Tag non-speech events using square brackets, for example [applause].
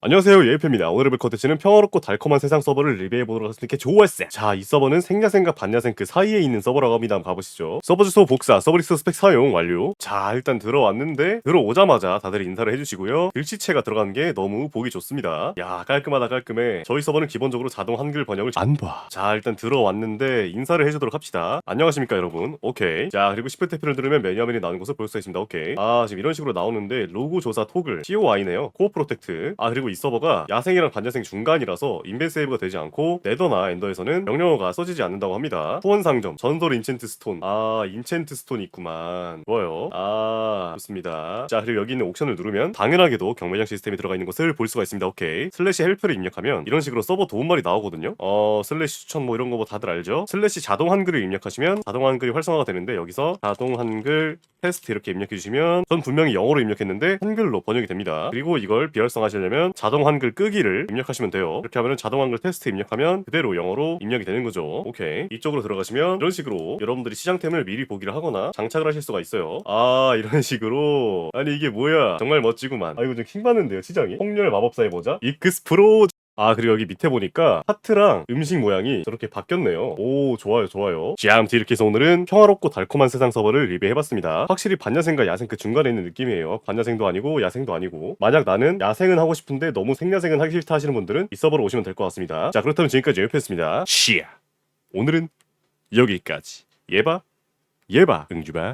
안녕하세요 예이프입니다. 오늘 해볼 컨텐츠는 평화롭고 달콤한 세상 서버를 리뷰해보도록 하겠습니다. 좋았어 자이 서버는 생야생과 반야생 그 사이에 있는 서버라고 합니다. 한번 가보시죠. 서버 주소 복사 서버리스트 스펙 사용 완료. 자 일단 들어왔는데 들어오자마자 다들 인사를 해주시고요. 글씨체가 들어간 게 너무 보기 좋습니다. 야 깔끔하다 깔끔해. 저희 서버는 기본적으로 자동 한글 번역을 안봐자 일단 들어왔는데 인사를 해주도록 합시다. 안녕하십니까 여러분. 오케이. 자 그리고 시프트 F를 누르면 메뉴 화면이 나오는 것을 볼 수 있습니다. 오케이. 아 지금 이런 식으로 나오는데 로고 조사 토글 COI네요. 코어 프로텍트. 아 그리고 이 서버가 야생이랑 반야생 중간이라서 인벤 세이브가 되지 않고 네더나 엔더에서는 명령어가 써지지 않는다고 합니다. 후원 상점 전설 인챈트 스톤. 아 인챈트 스톤이 있구만. 좋아요. 아 좋습니다. 자 그리고 여기 있는 옵션을 누르면 당연하게도 경매장 시스템이 들어가 있는 것을 볼 수가 있습니다. 오케이. 슬래시 헬프를 입력하면 이런 식으로 서버 도움말이 나오거든요. 어 슬래시 추천 뭐 이런 거 뭐 다들 알죠? 슬래시 자동 한글을 입력하시면 자동 한글이 활성화가 되는데 여기서 자동 한글 테스트 이렇게 입력해 주시면 전 분명히 영어로 입력했는데 한글로 번역이 됩니다. 그리고 이걸 비활성화하시려면 자동 한글 끄기를 입력하시면 돼요. 이렇게 하면 자동 한글 테스트 입력하면 그대로 영어로 입력이 되는 거죠. 오케이. 이쪽으로 들어가시면 이런 식으로 여러분들이 시장템을 미리 보기를 하거나 장착을 하실 수가 있어요. 아 이런 [laughs] 식으로 아니 이게 뭐야? 정말 멋지구만. 아 이거 좀 킹받는데요 시장이? 홍렬 마법사의 모자? 이크스 프로. 아 그리고 여기 밑에 보니까 하트랑 음식 모양이 저렇게 바뀌었네요. 오 좋아요 좋아요. 자 아무튼 이렇게 해서 오늘은 평화롭고 달콤한 세상 서버를 리뷰해봤습니다. 확실히 반야생과 야생 그 중간에 있는 느낌이에요. 반야생도 아니고 야생도 아니고. 만약 나는 야생은 하고 싶은데 너무 생야생은 하기 싫다 하시는 분들은 이 서버로 오시면 될 것 같습니다. 자 그렇다면 지금까지 예표였습니다. 시야 오늘은 여기까지. 예바 예바 응주바